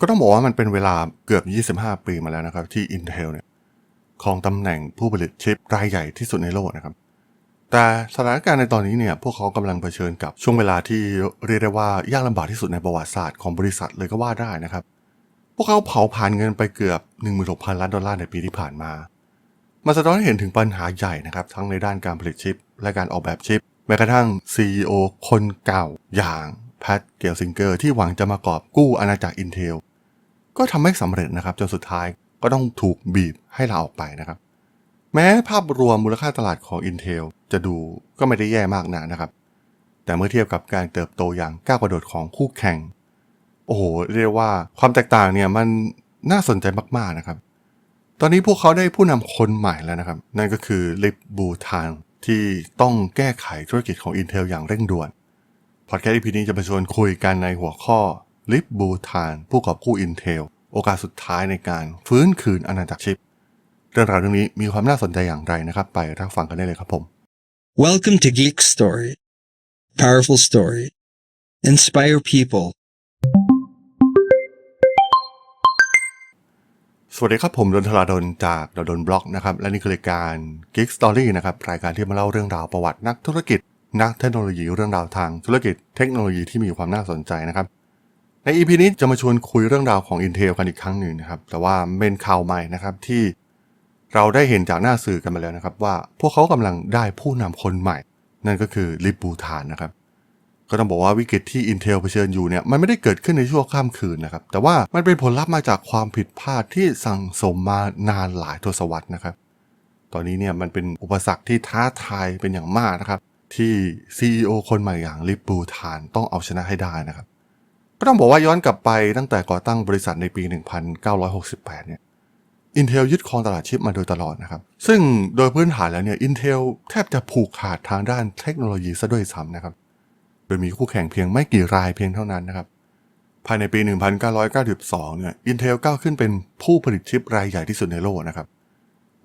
ก็ต้องบอกว่ามันเป็นเวลาเกือบ 25 ปีมาแล้วนะครับ ที่ Intel เนี่ยครองตำแหน่งผู้ผลิตชิปรายใหญ่ที่สุดในโลกนะครับ แต่สถานการณ์ในตอนนี้เนี่ยพวกเขากำลังเผชิญกับช่วงเวลาที่เรียกได้ว่ายากลำบากที่สุดในประวัติศาสตร์ของบริษัทเลยก็ว่าได้นะครับ พวกเขาเผาผ่านเงินไปเกือบ 16,000 ล้านดอลลาร์ในปีที่ผ่านมามันสะท้อนให้เห็นถึงปัญหาใหญ่นะครับ ทั้งในด้านการผลิตชิป และการออกแบบชิป แม้กระทั่ง CEO คนเก่าอย่างแพทเกลซิงเกอร์ที่หวังจะมากอบกู้อาณาจักร Intel ก็ทำไม่สำเร็จนะครับจนสุดท้ายก็ต้องถูกบีบให้ลาออกไปนะครับ แม้ภาพรวมมูลค่าตลาดของ Intel จะดูก็ไม่ได้แย่มากนะนะครับ แต่เมื่อเทียบกับการเติบโตอย่างก้าวกระโดดของคู่แข่ง โอ้โห เรียกว่าความแตกต่างเนี่ยมันน่าสนใจมากๆนะครับ ตอนนี้พวกเขาได้ผู้นำคนใหม่แล้วนะครับ นั่นก็คือลิปบูทานที่ต้องแก้ไขธุรกิจของ Intel อย่างเร่งด่วนพอดแคสต์ EP นี้จะมาชวนคุยกันในหัวข้อ ลิปบูทานผู้กอบกู้ Intel โอกาสสุดท้ายในการฟื้นคืนอาณาจักรชิป เรื่องราวเรื่องนี้มีความน่าสนใจอย่างไรนะครับ ไปรับฟังกันได้เลยครับผม Welcome to Geek Story. Powerful story. Inspire people. สวัสดีครับผมดนทราดนจากดนบล็อกนะครับ และนี่คือรายการ Geek Story นะครับ รายการที่มาเล่าเรื่องราวประวัตินักธุรกิจ นักเทคโนโลยีเรื่องราวทางธุรกิจเทคโนโลยีที่มีความน่าสนใจนะครับ ใน EP นี้จะมาชวนคุยเรื่องราวของ Intel กันอีกครั้งหนึ่งนะครับ แต่ว่าเป็นข่าวใหม่นะครับที่เราได้เห็นจากหน้าสื่อกันมาแล้วนะครับ ว่าพวกเขากำลังได้ผู้นำคนใหม่ นั่นก็คือลิปบูทานนะครับ ก็ต้องบอกว่าวิกฤตที่ Intel เผชิญอยู่เนี่ยมันไม่ได้เกิดขึ้นในชั่วข้ามคืนนะครับ แต่ว่ามันเป็นผลลัพธ์มาจากความผิดพลาดที่สั่งสมมานานหลายทศวรรษนะครับ ตอนนี้เนี่ยมันเป็นอุปสรรคที่ท้าทายเป็นอย่างมากนะครับ ที่ CEO คนใหม่อย่างลิปบูทานต้องเอาชนะให้ได้นะครับ ก็ต้องบอกว่าย้อนกลับไปตั้งแต่ก่อตั้งบริษัทในปี 1968 เนี่ย Intel ยึดครองตลาดชิปมาโดยตลอดนะครับ ซึ่งโดยพื้นฐานแล้วเนี่ย Intel แทบจะผูกขาดทางด้านเทคโนโลยีซะด้วยซ้ำนะครับ โดยมีคู่แข่งเพียงไม่กี่รายเพียงเท่านั้นนะครับ ภายในปี 1992 เนี่ย Intel ก้าวขึ้นเป็นผู้ผลิตชิปรายใหญ่ที่สุดในโลกนะครับ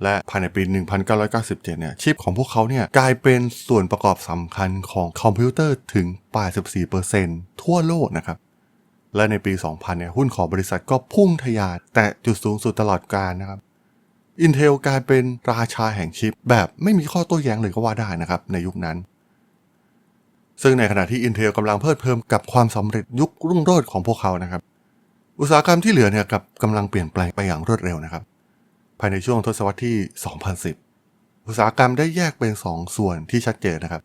และภายในปี 1997 เนี่ยชิปของพวกเขาเนี่ยกลายเป็นส่วนประกอบสำคัญของคอมพิวเตอร์ถึง 84%ทั่วโลกนะครับ และในปี 2000 เนี่ยหุ้นของบริษัทก็พุ่งทะยานแต่จุดสูงสุดตลอดกาลนะครับ Intel กลายเป็นราชาแห่งชิป แบบไม่มีข้อโต้แย้งเลยก็ว่าได้นะครับในยุคนั้น ซึ่งในขณะที่ Intel กำลังเพลิดเพลินกับความสำเร็จยุครุ่งโรจน์ของพวกเขานะครับ อุตสาหกรรมที่เหลือเนี่ยกับกำลังเปลี่ยนแปลงไปอย่างรวดเร็วนะครับ ภายในช่วงทศวรรษที่ 2010 อุตสาหกรรมได้แยกเป็น 2 ส่วนที่ชัดเจนนะครับ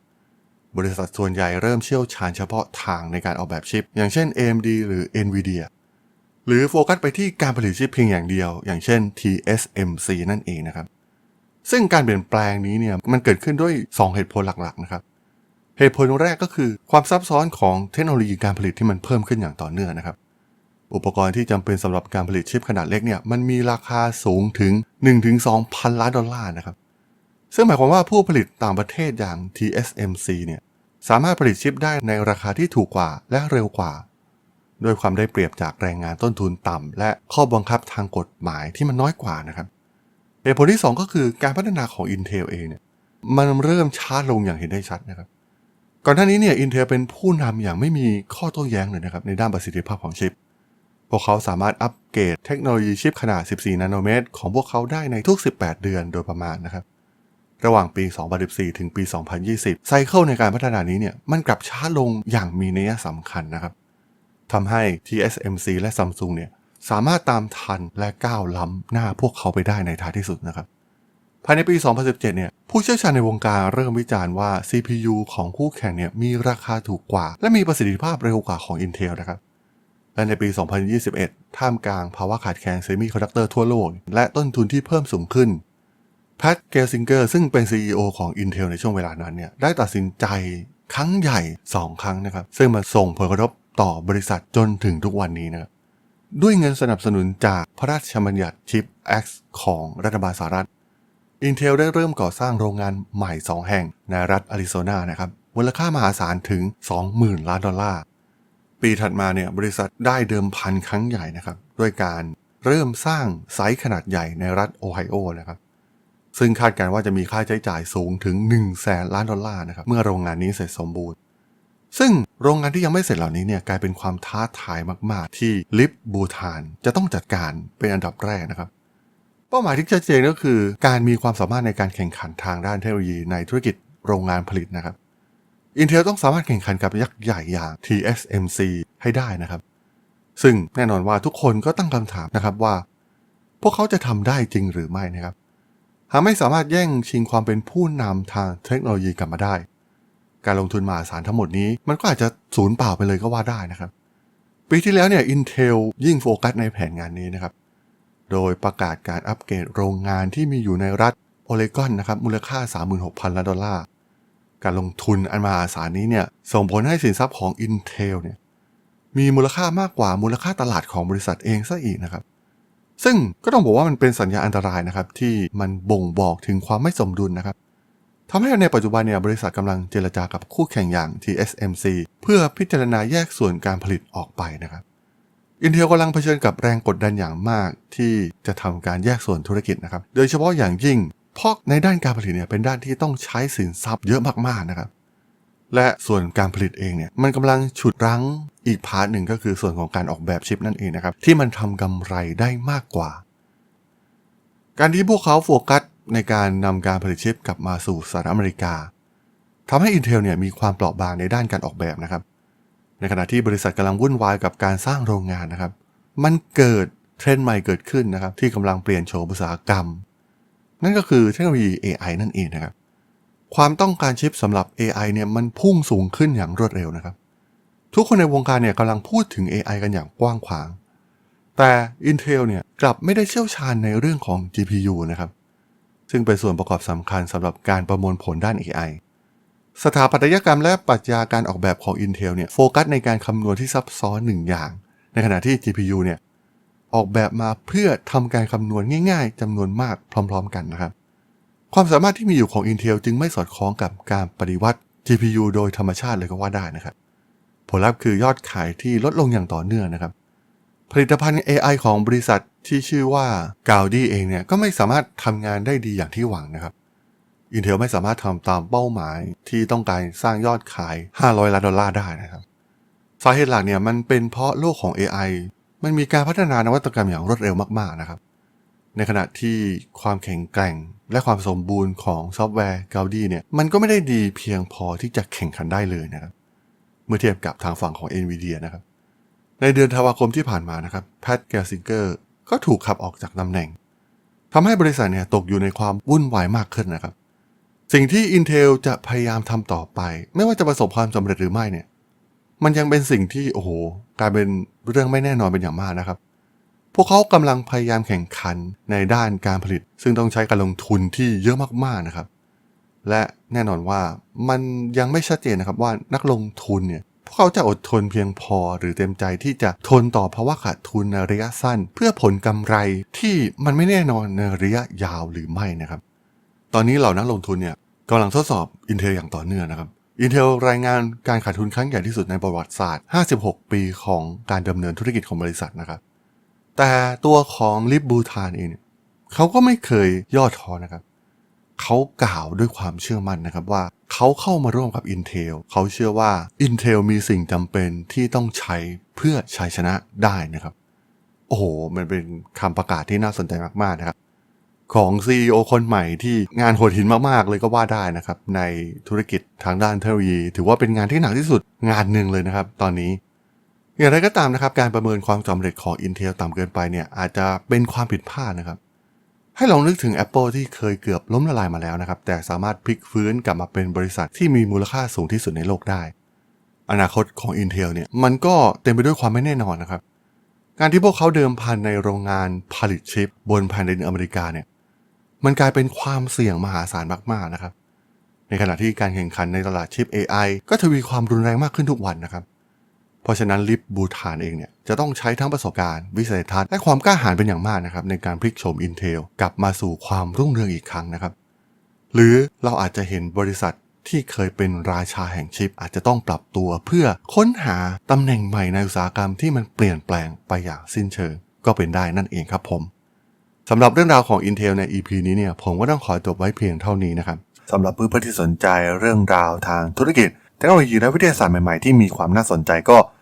บริษัทส่วนใหญ่เริ่มเชี่ยวชาญเฉพาะทางในการออกแบบชิป อย่างเช่น AMD หรือ NVIDIA หรือโฟกัสไปที่การผลิตชิปเพียงอย่างเดียว อย่างเช่น TSMC นั่นเองนะครับ ซึ่งการเปลี่ยนแปลงนี้เนี่ยมันเกิดขึ้นด้วย 2 เหตุผลหลักๆนะครับเหตุผลแรกก็คือความซับซ้อนของเทคโนโลยีการผลิตที่มันเพิ่มขึ้นอย่างต่อเนื่องนะครับ อุปกรณ์ที่จำเป็นสำหรับการผลิตชิปขนาดเล็กเนี่ยมันมีราคาสูงถึง 1-2 พันล้านดอลลาร์นะครับ ซึ่งหมายความว่าผู้ผลิตต่างประเทศอย่าง TSMC เนี่ยสามารถผลิตชิปได้ในราคาที่ถูกกว่าและเร็วกว่า ด้วยความได้เปรียบจากแรงงานต้นทุนต่ำ และข้อบังคับทางกฎหมายที่มันน้อยกว่านะครับเหตุผลที่ 2 ก็คือการพัฒนาของ Intel เองเนี่ยมันเริ่มช้าลงอย่างเห็นได้ชัดนะครับ ก่อนหน้านี้เนี่ย Intel เป็นผู้นำอย่างไม่มีข้อโต้แย้งเลยนะครับในด้านประสิทธิภาพของชิป พวกเขาสามารถอัปเกรดเทคโนโลยีชิปขนาด 14 นาโนเมตร ของพวกเขาได้ในทุก 18 เดือนโดยประมาณนะครับ ระหว่างปี 2014 ถึงปี 2020 ไซเคิลในการพัฒนานี้เนี่ยมันกลับช้าลงอย่างมีนัยสำคัญนะครับทำให้ TSMC และ Samsung เนี่ยสามารถตามทันและก้าวล้ำหน้าพวกเขาไปได้ในท้ายที่สุดนะครับ ภายในปี 2017 เนี่ยผู้เชี่ยวชาญในวงการเริ่มวิจารณ์ว่า CPU ของคู่แข่งเนี่ยมีราคาถูกกว่า และมีประสิทธิภาพเร็วกว่าของ Intel นะครับและในปี 2021 ท่ามกลางภาวะขาดแคลนเซมิคอนดักเตอร์ทั่วโลก และต้นทุนที่เพิ่มสูงขึ้น แพทเกลซิงเกอร์ซึ่งเป็น CEO ของ Intel ในช่วงเวลานั้นเนี่ยได้ตัดสินใจครั้งใหญ่ 2 ครั้งนะครับ ซึ่งมันส่งผลกระทบต่อบริษัทจนถึงทุกวันนี้นะครับด้วยเงินสนับสนุนจากพระราชบัญญัติชิป X ของรัฐบาลสหรัฐ Intel ได้เริ่มก่อสร้างโรงงานใหม่ 2 แห่งในรัฐอาริโซนานะครับมูลค่ามหาศาลถึง 20,000 ล้านดอลลาร์ ปีถัดมาเนี่ยบริษัทได้เดิมพันครั้งใหญ่นะครับ ด้วยการเริ่มสร้างไซต์ขนาดใหญ่ในรัฐโอไฮโอนะครับ ซึ่งคาดการณ์ว่าจะมีค่าใช้จ่ายสูงถึง1แสนล้านดอลลาร์นะครับเมื่อโรงงานนี้เสร็จสมบูรณ์ ซึ่งโรงงานที่ยังไม่เสร็จเหล่านี้เนี่ยกลายเป็นความท้าทายมาก ๆ ที่ลิฟบูธานจะต้องจัดการเป็นอันดับแรกนะครับเป้าหมายที่ชัดเจนก็คือ การมีความสามารถในการแข่งขันทางด้านเทคโนโลยีในธุรกิจโรงงานผลิตนะครับ Intel ต้องสามารถแข่งขันกับยักษ์ใหญ่อย่าง TSMC ให้ได้นะครับ ซึ่งแน่นอนว่าทุกคนก็ตั้งคำถามนะครับว่า พวกเขาจะทำได้จริงหรือไม่นะครับ หากไม่สามารถแย่งชิงความเป็นผู้นำทางเทคโนโลยีกลับมาได้ การลงทุนมหาศาลทั้งหมดนี้ มันก็อาจจะสูญเปล่าไปเลยก็ว่าได้นะครับ ปีที่แล้วเนี่ย Intel ยิ่งโฟกัสในแผนงานนี้นะครับ โดยประกาศการอัปเกรดโรงงานที่มีอยู่ในรัฐโอเลกอนนะครับมูลค่า 36,000ล้านดอลลาร์ การลงทุนอันมหาศาลนี้เนี่ยส่งผลให้สินทรัพย์ของ Intel เนี่ยมีมูลค่ามากกว่ามูลค่าตลาดของบริษัทเองซะอีกนะครับ ซึ่งก็ต้องบอกว่ามันเป็นสัญญาอันตรายนะครับที่มันบ่งบอกถึงความไม่สมดุลนะครับทำให้ในปัจจุบันเนี่ยบริษัทกำลังเจรจากับคู่แข่งอย่าง TSMC เพื่อพิจารณาแยกส่วนการผลิตออกไปนะครับ Intel กำลังเผชิญกับแรงกดดันอย่างมากที่จะทำการแยกส่วนธุรกิจนะครับ โดยเฉพาะอย่างยิ่งเพราะในด้านการผลิตเนี่ยเป็นด้านที่ต้องใช้สินทรัพย์เยอะมากๆนะครับ และส่วนการผลิตเองเนี่ยมันกำลังฉุดรั้ง อีกพาร์ทหนึ่งก็คือส่วนของการออกแบบชิปนั่นเองนะครับ ที่มันทำกำไรได้มากกว่า การที่พวกเขาโฟกัสในการนำการผลิตชิปกลับมาสู่สหรัฐอเมริกาทำให้ Intel เนี่ยมีความเปราะบางในด้านการออกแบบนะครับ ในขณะที่บริษัทกำลังวุ่นวายกับการสร้างโรงงานนะครับ มันเกิดเทรนด์ใหม่เกิดขึ้นนะครับ ที่กำลังเปลี่ยนโฉมอุตสาหกรรม นั่นก็คือเทคโนโลยี AI นั่นเองนะครับ ความต้องการชิปสำหรับ AI เนี่ยมันพุ่งสูงขึ้นอย่างรวดเร็วนะครับ ทุกคนในวงการเนี่ยกำลังพูดถึง AI กันอย่างกว้างขวาง แต่ Intel เนี่ยกลับไม่ได้เชี่ยวชาญในเรื่องของ GPU นะครับ ซึ่งเป็นส่วนประกอบสำคัญสำหรับการประมวลผลด้าน AI สถาปัตยกรรมและปรัชญาการออกแบบของ Intel เนี่ยโฟกัสในการคำนวณที่ซับซ้อนหนึ่งอย่าง ในขณะที่ GPU เนี่ยออกแบบมาเพื่อทำการคำนวณง่าย ๆจำนวนมากพร้อม ๆ กันนะครับ ความสามารถที่มีอยู่ของ Intel จึงไม่สอดคล้องกับการปฏิวัติ GPU โดยธรรมชาติเลยก็ว่าได้นะครับ ผลลัพธ์คือยอดขายที่ลดลงอย่างต่อเนื่องนะครับ ผลิตภัณฑ์ AI ของบริษัทที่ชื่อว่า Gaudi เองเนี่ยก็ไม่สามารถทำงานได้ดีอย่างที่หวังนะครับ Intel ไม่สามารถทำตามเป้าหมายที่ต้องการสร้างยอดขาย 500 ล้านดอลลาร์ได้นะครับ สาเหตุหลักเนี่ยมันเป็นเพราะโลกของ AI มันมีการพัฒนานวัตกรรมอย่างรวดเร็วมากๆนะครับ ในขณะที่ความแข็งแกร่ง และความสมบูรณ์ของซอฟต์แวร์ Gaudi เนี่ยมันก็ไม่ได้ดีเพียงพอที่จะแข่งขันได้เลยนะครับ เมื่อเทียบกับทางฝั่งของ NVIDIA นะครับ ในเดือนธันวาคมที่ผ่านมานะครับแพทแกลซิงเกอร์ก็ถูกขับออกจากตำแหน่งทำให้บริษัทเนี่ยตกอยู่ในความวุ่นวายมากขึ้นนะครับ สิ่งที่ Intel จะพยายามทำต่อไป ไม่ว่าจะประสบความสำเร็จหรือไม่เนี่ย มันยังเป็นสิ่งที่โอ้โหกลายเป็นเรื่องไม่แน่นอนเป็นอย่างมากนะครับ พวกเขากำลังพยายามแข่งขันในด้านการผลิต ซึ่งต้องใช้การลงทุนที่เยอะมากๆนะครับ และแน่นอนว่ามันยังไม่ชัดเจนนะครับว่านักลงทุนเนี่ยพวกเขาจะอดทนเพียงพอหรือเต็มใจที่จะทนต่อภาวะขาดทุนในระยะสั้น เพื่อผลกำไรที่มันไม่แน่นอนในระยะยาวหรือไม่นะครับ ตอนนี้เหล่านักลงทุนเนี่ยกำลังทดสอบ Intel อย่างต่อเนื่องนะครับ Intel รายงานการขาดทุนครั้งใหญ่ที่สุดในประวัติศาสตร์ 56 ปีของการดำเนินธุรกิจของบริษัทนะครับ แต่ตัวของลิบบูทานเองเนี่ยเขาก็ไม่เคยย่อท้อนะครับ เขากล่าวด้วยความเชื่อมั่นนะครับว่าเขาเข้ามาร่วมกับ Intel เขาเชื่อว่า Intel มีสิ่งจำเป็นที่ต้องใช้เพื่อชัยชนะได้นะครับ โอ้โห มันเป็นคำประกาศที่น่าสนใจมาก ๆ นะครับ ของ CEO คนใหม่ที่งานโหดหินมาก ๆ เลยก็ว่าได้นะครับ ในธุรกิจทางด้านเทคโนโลยี ถือว่าเป็นงานที่หนักที่สุดงานหนึ่งเลยนะครับ ตอนนี้อย่างไรก็ตามนะครับ การประเมินความสำเร็จของ Intel ต่ำเกินไปเนี่ยอาจจะเป็นความผิดพลาดนะครับ ให้ลองนึกถึง Apple ที่เคยเกือบล้มละลายมาแล้วนะครับ แต่สามารถพลิกฟื้นกลับมาเป็นบริษัทที่มีมูลค่าสูงที่สุดในโลกได้ อนาคตของ Intel เนี่ยมันก็เต็มไปด้วยความไม่แน่นอนนะครับ การที่พวกเขาเดิมพันในโรงงานผลิตชิป บนแผ่นดินอเมริกาเนี่ยมันกลายเป็นความเสี่ยงมหาศาลมากๆนะครับ ในขณะที่การแข่งขันในตลาดชิป AI ก็ทวีความรุนแรงมากขึ้นทุกวันนะครับ ราะฉะนั้นลิฟบูธานเองเนี่ยจะต้องใช้ทั้งประสบการณ์วิสัยทัศน์และความกล้าหาญเป็นอย่างมากนะครับในการพลิกโฉม Intel กลับมาสู่ความรุ่งเรืองอีกครั้งนะครับ หรือเราอาจจะเห็นบริษัทที่เคยเป็นราชาแห่งชิป อาจจะต้องปรับตัวเพื่อค้นหาตำแหน่งใหม่ในอุตสาหกรรมที่มันเปลี่ยนแปลงไปอย่างสิ้นเชิง ก็เป็นได้นั่นเองครับผมสำหรับเรื่องราวของ Intel ใน EP นี้เนี่ยผมก็ต้องขอจบไว้เพียงเท่านี้นะครับสำหรับเพื่อนๆที่สนใจเรื่องราวทางธุรกิจเทคโนโลยีและวิทยาศาสตร์ใหม่ๆที่มีความน่าสนใจก็